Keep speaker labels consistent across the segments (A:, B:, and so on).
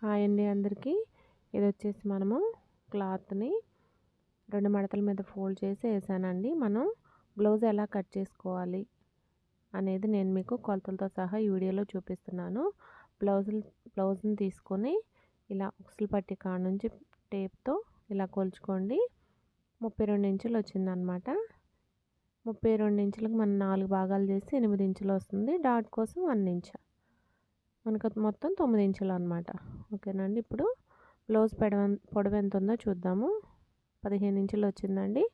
A: Hi అండి అందరికీ. ఇది వచ్చేసి మనము క్లాత్ని రెండు మడతల మీద ఫోల్డ్ చేసి వేసానండి మనం బ్లౌజ్ ఎలా కట్ చేసుకోవాలి అనేది నేను మీకు కొలతలతో సహా ఈ వీడియోలో చూపిస్తున్నాను. బ్లౌజులు బ్లౌజ్ని తీసుకొని ఇలా ఉక్సులు పట్టి కాడ నుంచి టేప్తో ఇలా కొలుచుకోండి. ముప్పై రెండు ఇంచులు వచ్చిందనమాట. ముప్పై రెండు ఇంచులకు మనం నాలుగు భాగాలు చేసి ఎనిమిది ఇంచులు వస్తుంది. డాట్ కోసం వన్ ఇంచు. మనకు మొత్తం తొమ్మిది ఇంచులు అనమాట ఓకేనండి. ఇప్పుడు బ్లౌజ్ పొడవ పొడవు ఎంత ఉందో చూద్దాము. పదిహేను ఇంచులు వచ్చిందండి.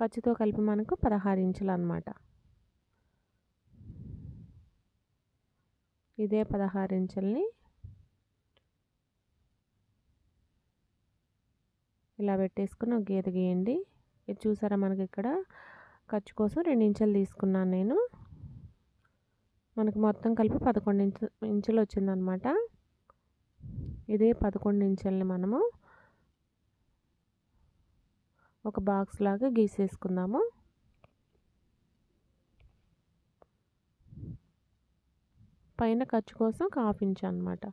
A: ఖర్చుతో కలిపి మనకు పదహారు ఇంచులు అనమాట ఇదే పదహారు ఇంచుల్ని ఇలా పెట్టేసుకుని ఒక గీత గీయండి. ఇది చూసారా మనకి ఇక్కడ? ఖర్చు కోసం రెండు ఇంచులు తీసుకున్నాను నేను. మనకు మొత్తం కలిపి పదకొండు ఇంచు ఇంచులు వచ్చిందనమాట. ఇదే పదకొండు ఇంచుల్ని మనము ఒక బాక్స్ లాగా గీసేసుకుందాము. పైన ఖర్చు కోసం ఒక హాఫ్ ఇంచ్ అనమాట.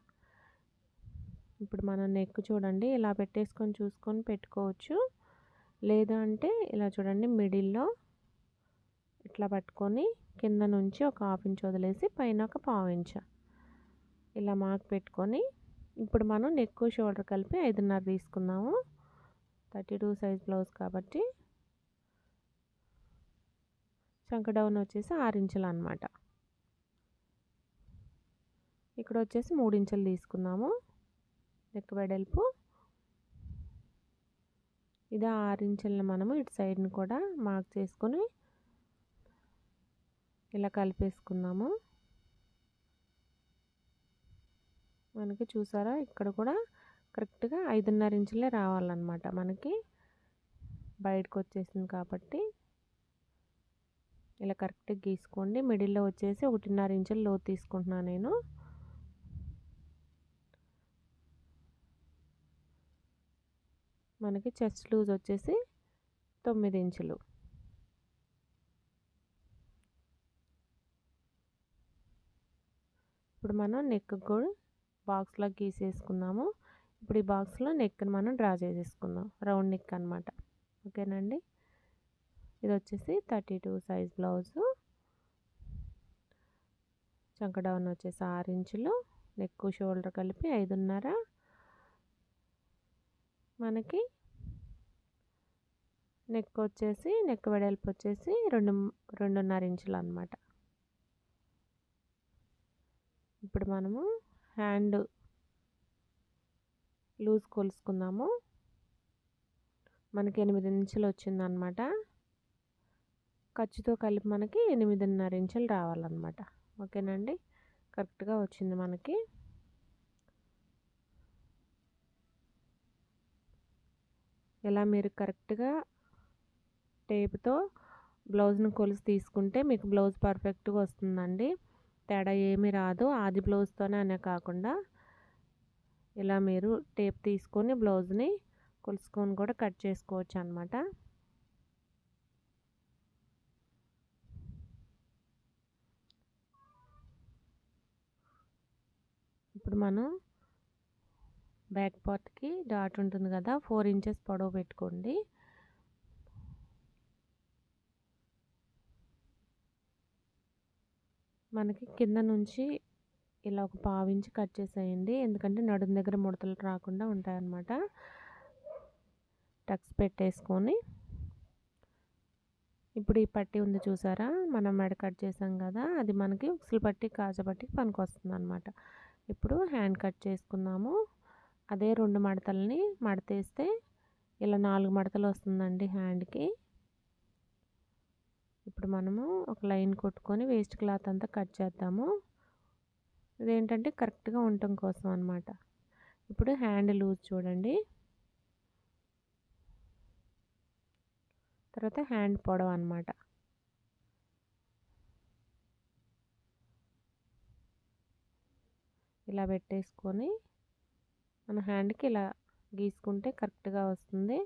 A: ఇప్పుడు మనం నెక్ చూడండి ఇలా పెట్టేసుకొని చూసుకొని పెట్టుకోవచ్చు. లేదా అంటే ఇలా చూడండి మిడిల్లో ఇట్లా పట్టుకొని కింద నుంచి ఒక హాఫ్ ఇంచ్ వదిలేసి పైన ఒక పావు ఇంచ్. ఇలా మార్క్ పెట్టుకొని ఇప్పుడు మనం నెక్ షోల్డర్ కలిపి ఐదున్నర తీసుకుందాము. థర్టీ టూ సైజ్ బ్లౌజ్ కాబట్టి చంక డౌన్ వచ్చేసి ఆరు ఇంచులు అనమాట ఇక్కడ వచ్చేసి మూడు ఇంచులు తీసుకున్నాము నెక్ వెడల్పు. ఇది ఆరు ఇంచులను మనము ఇటు సైడ్ని కూడా మార్క్ చేసుకొని ఇలా కలిపేసుకుందాము. మనకి చూసారా? ఇక్కడ కూడా కరెక్ట్గా ఐదున్నర ఇంచులే రావాలన్నమాట మనకి. బయటకు వచ్చేసింది కాబట్టి. ఇలా కరెక్ట్గా గీసుకోండి. మిడిల్లో వచ్చేసి ఒకటిన్నర ఇంచులు లో తీసుకుంటున్నాను నేను. మనకి చెస్ట్ లూజ్ వచ్చేసి తొమ్మిది ఇంచులు. ఇప్పుడు మనం నెక్ కూడా బాక్స్లో గీసేసుకున్నాము. ఇప్పుడు ఈ బాక్స్లో నెక్ని మనం డ్రా చేసేసుకుందాం. రౌండ్ నెక్ అనమాట ఓకేనండి? ఇది వచ్చేసి థర్టీ టూ సైజ్ బ్లౌజు చంక డౌన్ వచ్చేసి ఆరు ఇంచులు. నెక్ షోల్డర్ కలిపి ఐదున్నర. మనకి నెక్ వచ్చేసి నెక్ వెడల్పు వచ్చేసి రెండు రెండున్నర ఇంచులు అనమాట ఇప్పుడు మనము హ్యాండ్ లూజ్ కొలుసుకుందాము. మనకి ఎనిమిది ఇంచులు వచ్చిందనమాట ఖర్చుతో కలిపి మనకి ఎనిమిదిన్నర ఇంచులు రావాలన్నమాట. ఓకేనండి? కరెక్ట్గా వచ్చింది మనకి. ఇలా మీరు కరెక్ట్గా టేప్తో బ్లౌజ్ని కొలిసి తీసుకుంటే మీకు బ్లౌజ్ పర్ఫెక్ట్గా వస్తుందండి. తేడా ఏమీ రాదు. ఆది బ్లౌజ్తోనే అనే కాకుండా ఇలా మీరు టేప్ తీసుకొని బ్లౌజ్ని కొలుసుకొని కూడా కట్ చేసుకోవచ్చు అనమాట ఇప్పుడు మనం బ్యాక్ పార్ట్కి డాట్ ఉంటుంది కదా ఫోర్ ఇంచెస్ పొడవు పెట్టుకోండి. మనకి కింద నుంచి ఇలా ఒక పావించి కట్ చేసేయండి. ఎందుకంటే నడుం దగ్గర ముడతలు రాకుండా ఉంటాయన్నమాట. టక్స్ పెట్టేసుకొని ఇప్పుడు ఈ పట్టి ఉంది చూసారా? మనం మెడ కట్ చేసాం కదా అది మనకి ఉక్సులు పట్టి కాజపట్టి పనికి వస్తుంది అనమాట ఇప్పుడు హ్యాండ్ కట్ చేసుకుందాము. అదే రెండు మడతల్ని మడతేస్తే ఇలా నాలుగు మడతలు వస్తుందండి హ్యాండ్కి. ఇప్పుడు మనము ఒక లైన్ కొట్టుకొని వేస్ట్ క్లాత్ అంతా కట్ చేద్దాము. ఇదేంటంటే కరెక్ట్గా ఉండటం కోసం అనమాట ఇప్పుడు హ్యాండ్ లూజ్ చూడండి. తర్వాత హ్యాండ్ పొడవు అనమాట ఇలా పెట్టేసుకొని మన హ్యాండ్కి ఇలా గీసుకుంటే కరెక్ట్గా వస్తుంది.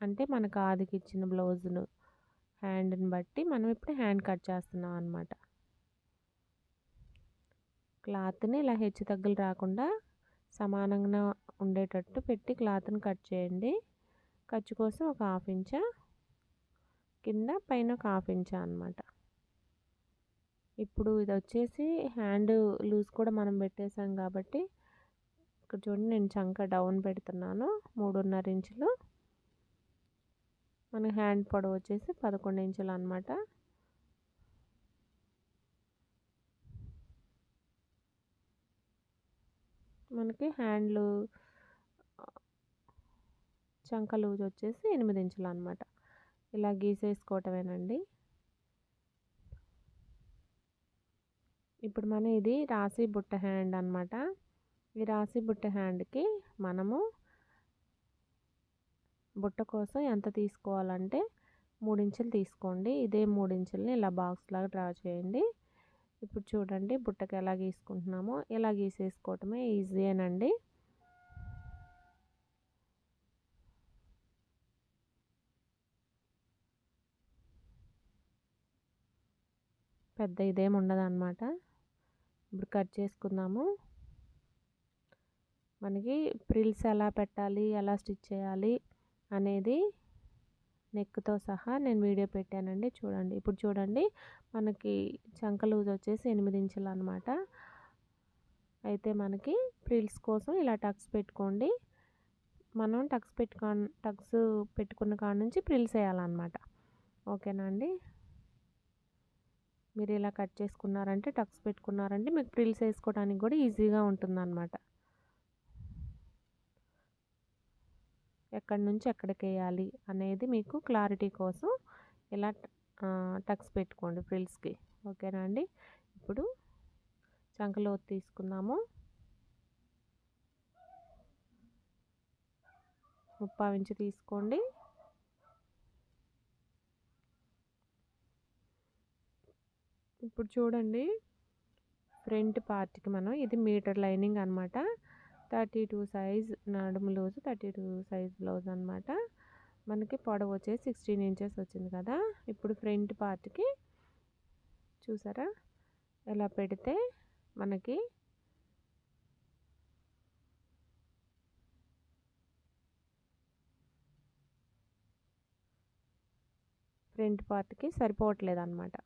A: అంటే మనకు ఆదికి ఇచ్చిన బ్లౌజును హ్యాండ్ని బట్టి మనం ఇప్పుడు హ్యాండ్ కట్ చేస్తున్నాం అనమాట క్లాత్ని ఇలా హెచ్చు తగ్గులు రాకుండా సమానంగా ఉండేటట్టు పెట్టి క్లాత్ని కట్ చేయండి. ఖర్చు కోసం ఒక హాఫ్ ఇంచా కింద పైన ఒక హాఫ్ ఇంచా అనమాట ఇప్పుడు ఇది వచ్చేసి హ్యాండ్ లూజ్ కూడా మనం పెట్టేసాం కాబట్టి ఇక్కడ చూడండి నేను చంక డౌన్ పెడుతున్నాను మూడున్నర ఇంచులు. మన హ్యాండ్ పొడవు వచ్చేసి పదకొండు ఇంచులు అనమాట మనకి హ్యాండ్లు చంక లూజ్ వచ్చేసి ఎనిమిది ఇంచులు అనమాట ఇలా గీసేసుకోవటమేనండి. ఇప్పుడు మనం ఇది రాసి బుట్ట హ్యాండ్ అనమాట ఈ రాసి బుట్ట హ్యాండ్కి మనము బుట్ట కోసం ఎంత తీసుకోవాలంటే మూడించులు తీసుకోండి. ఇదే మూడించుల్ని ఇలా బాక్స్ లాగా డ్రా చేయండి. ఇప్పుడు చూడండి బుట్టకి ఎలా గీసుకుంటున్నామో. ఇలా గీసేసుకోవటమే ఈజీయేనండి పెద్ద ఇదేం ఉండదన్నమాట. ఇప్పుడు కట్ చేసుకుందాము. మనకి ప్రిల్స్ ఎలా పెట్టాలి ఎలా స్టిచ్ చేయాలి అనేది నెక్తో సహా నేను వీడియో పెట్టానండి. చూడండి. ఇప్పుడు చూడండి. మనకి చంక లూజ్ వచ్చేసి ఎనిమిది ఇంచులు అనమాట అయితే మనకి ప్రిల్స్ కోసం ఇలా టక్స్ పెట్టుకోండి. మనం టక్స్ పెట్టుకో టక్స్ పెట్టుకున్న కాడ నుంచి ప్రిల్స్ వేయాలన్నమాట. ఓకేనా అండి? మీరు ఇలా కట్ చేసుకున్నారంటే టక్స్ పెట్టుకున్నారంటే మీకు ప్రిల్స్ వేసుకోవడానికి కూడా ఈజీగా ఉంటుందన్నమాట. ఎక్కడి నుంచి ఎక్కడికి వేయాలి అనేది మీకు క్లారిటీ కోసం ఇలా టక్స్ పెట్టుకోండి ఫ్రిల్స్కి. ఓకేనా అండి? ఇప్పుడు చంకలో తీసుకుందాము. ముప్పావు ఇంచు తీసుకోండి. ఇప్పుడు చూడండి ఫ్రంట్ పార్ట్కి మనం ఇది మీటర్ లైనింగ్ అనమాట థర్టీ టూ సైజ్ నడుము blouse thirty two size blouse అనమాట మనకి పొడవు వచ్చేసి సిక్స్టీన్ ఇంచెస్ వచ్చింది కదా. ఇప్పుడు ఫ్రంట్ పార్ట్కి చూసారా? ఎలా పెడితే మనకి ఫ్రంట్ పార్ట్కి సరిపోవట్లేదు అనమాట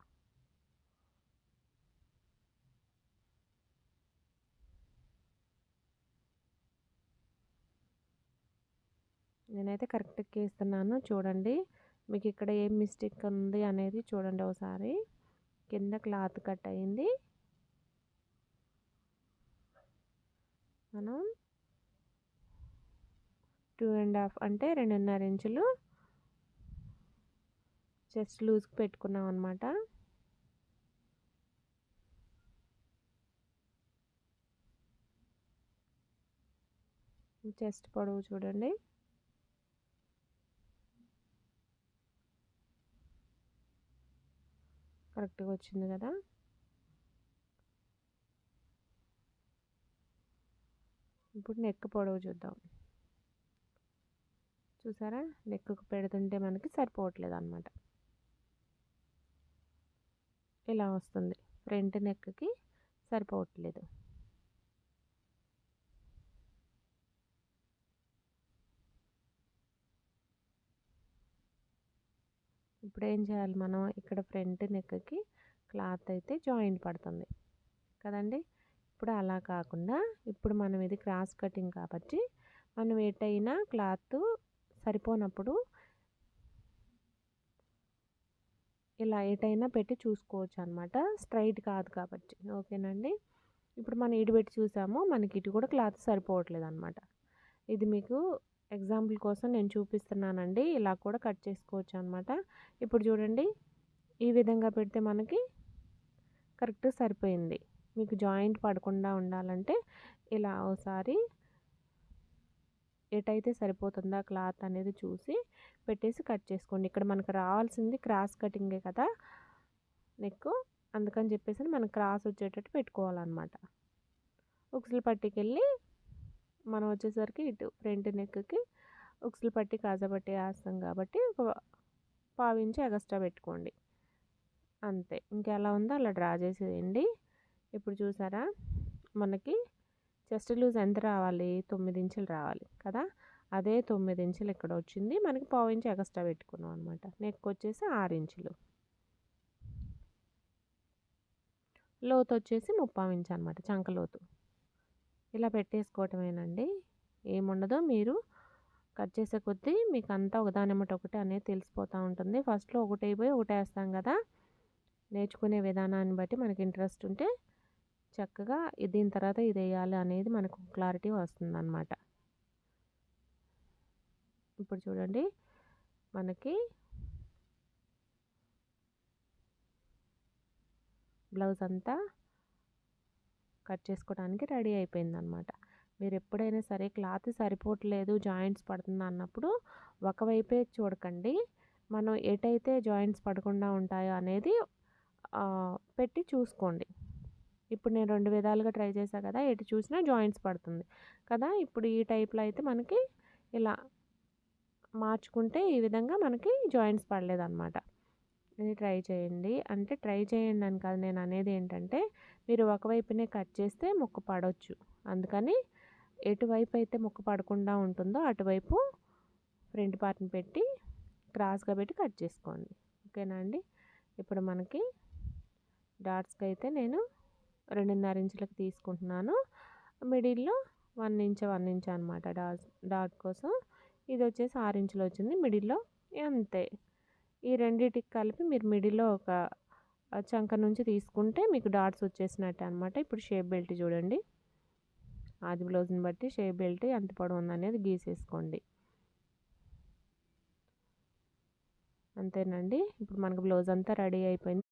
A: నేనైతే కరెక్ట్గా వేస్తున్నాను చూడండి. మీకు ఇక్కడ ఏం మిస్టేక్ ఉంది అనేది చూడండి ఒకసారి. కింద క్లాత్ కట్ అయింది. మనం టూ అండ్ హాఫ్ అంటే రెండున్నర ఇంచులు చెస్ట్ లూజ్కి పెట్టుకున్నాం అనమాట చెస్ట్ పొడవు చూడండి. కరెక్ట్గా వచ్చింది కదా. ఇప్పుడు నెక్ పొడవు చూద్దాం. చూసారా? నెక్కు పెడుతుంటే మనకి సరిపోవట్లేదు అనమాట ఇలా వస్తుంది. ఫ్రంట్ నెక్కి సరిపోవట్లేదు. ఇప్పుడు ఏం చేయాలి మనం? ఇక్కడ ఫ్రంట్ నెక్కి క్లాత్ అయితే జాయింట్ పడుతుంది. కదండి? ఇప్పుడు అలా కాకుండా ఇప్పుడు మనం ఇది క్రాస్ కటింగ్ కాబట్టి మనం ఎటైనా క్లాత్ సరిపోనప్పుడు ఇలా ఎటైనా పెట్టి చూసుకోవచ్చు అనమాట స్ట్రైట్ కాదు కాబట్టి. ఓకేనండి? ఇప్పుడు మనం ఇటు పెట్టి చూసాము మనకి ఇటు కూడా క్లాత్ సరిపోవట్లేదు అనమాట ఇది మీకు ఎగ్జాంపుల్ కోసం నేను చూపిస్తున్నానండి. ఇలా కూడా కట్ చేసుకోవచ్చు అనమాట ఇప్పుడు చూడండి ఈ విధంగా పెడితే మనకి కరెక్ట్ సరిపోయింది. మీకు జాయింట్ పడకుండా ఉండాలంటే ఇలా ఒకసారి ఎటైతే సరిపోతుందా క్లాత్ అనేది చూసి పెట్టేసి కట్ చేసుకోండి. ఇక్కడ మనకు రావాల్సింది క్రాస్ కటింగే కదా నెక్ అందుకని చెప్పేసి మనం క్రాస్ వచ్చేటట్టు పెట్టుకోవాలన్నమాట ఉక్సులు పట్టుకెళ్ళి మనం వచ్చేసరికి ఇటు ఫ్రంట్ నెక్కి ఉక్సులు పట్టి కాజపట్టి వేస్తాం కాబట్టి ఒక పావించి ఎగస్ట్రా పెట్టుకోండి. అంతే. ఇంకెలా ఉందో అలా డ్రా చేసేయండి. ఇప్పుడు చూసారా? మనకి చెస్ట్ లూజ్ ఎంత రావాలి? తొమ్మిది ఇంచులు రావాలి కదా? అదే తొమ్మిది ఇంచులు ఇక్కడ వచ్చింది. మనకి పావు ఇంచు ఎక్స్ట్రా పెట్టుకున్నాం అనమాట నెక్ వచ్చేసి ఆరు ఇంచులు. లోతు వచ్చేసి ముప్పావు ఇంచు అనమాట చంక లోతు. ఇలా పెట్టేసుకోవటమేనండి. ఏముండదో మీరు కట్ చేసే కొద్దీ మీకు అంతా ఒకదానిమ్మట ఒకటి అనేది తెలిసిపోతూ ఉంటుంది. ఫస్ట్లో ఒకటి అయిపోయి ఒకటి వేస్తాం కదా. నేర్చుకునే విధానాన్ని బట్టి మనకి ఇంట్రెస్ట్ ఉంటే చక్కగా దీని తర్వాత ఇది వేయాలి అనేది మనకు క్లారిటీ వస్తుంది అనమాట ఇప్పుడు చూడండి. మనకి బ్లౌజ్ అంతా కట్ చేసుకోవడానికి రెడీ అయిపోయింది అనమాట మీరు ఎప్పుడైనా సరే క్లాత్ సరిపోవట్లేదు జాయింట్స్ పడుతుంది అన్నప్పుడు ఒకవైపే చూడకండి. మనం ఎటైతే జాయింట్స్ పడకుండా ఉంటాయో అనేది పెట్టి చూసుకోండి. ఇప్పుడు నేను రెండు విధాలుగా ట్రై చేశాను కదా ఎటు చూసినా జాయింట్స్ పడుతుంది కదా. ఇప్పుడు ఈ టైప్లో అయితే మనకి ఇలా మార్చుకుంటే ఈ విధంగా మనకి జాయింట్స్ పడలేదన్నమాట ఇది ట్రై చేయండి. అంటే ట్రై చేయండి అని కాదు నేను అనేది ఏంటంటే మీరు ఒకవైపునే కట్ చేస్తే ముక్క పడవచ్చు అందుకని ఎటువైపు అయితే ముక్క పడకుండా ఉంటుందో అటువైపు ఫ్రంట్ పార్ట్ని పెట్టి క్రాస్గా పెట్టి కట్ చేసుకోండి. ఓకేనా అండి? ఇప్పుడు మనకి డాట్స్కి అయితే నేను రెండున్నర ఇంచులకు తీసుకుంటున్నాను. మిడిల్లో వన్ ఇంచ్ వన్ ఇంచ్ అనమాట డాట్ డాట్ కోసం. ఇది వచ్చేసి ఆరు ఇంచులు వచ్చింది. మిడిల్లో అంతే. ఈ రెండింటికి కలిపి మీరు మిడిల్లో ఒక చంక నుంచి తీసుకుంటే మీకు డాట్స్ వచ్చేసినట్టు అనమాట ఇప్పుడు షేప్ బెల్ట్ చూడండి. ఆది బ్లౌజ్ని బట్టి షేప్ బెల్ట్ ఎంత పొడవు ఉందనేది గీసేసుకోండి. అంతేనండి. ఇప్పుడు మనకు బ్లౌజ్ అంతా రెడీ అయిపోయింది.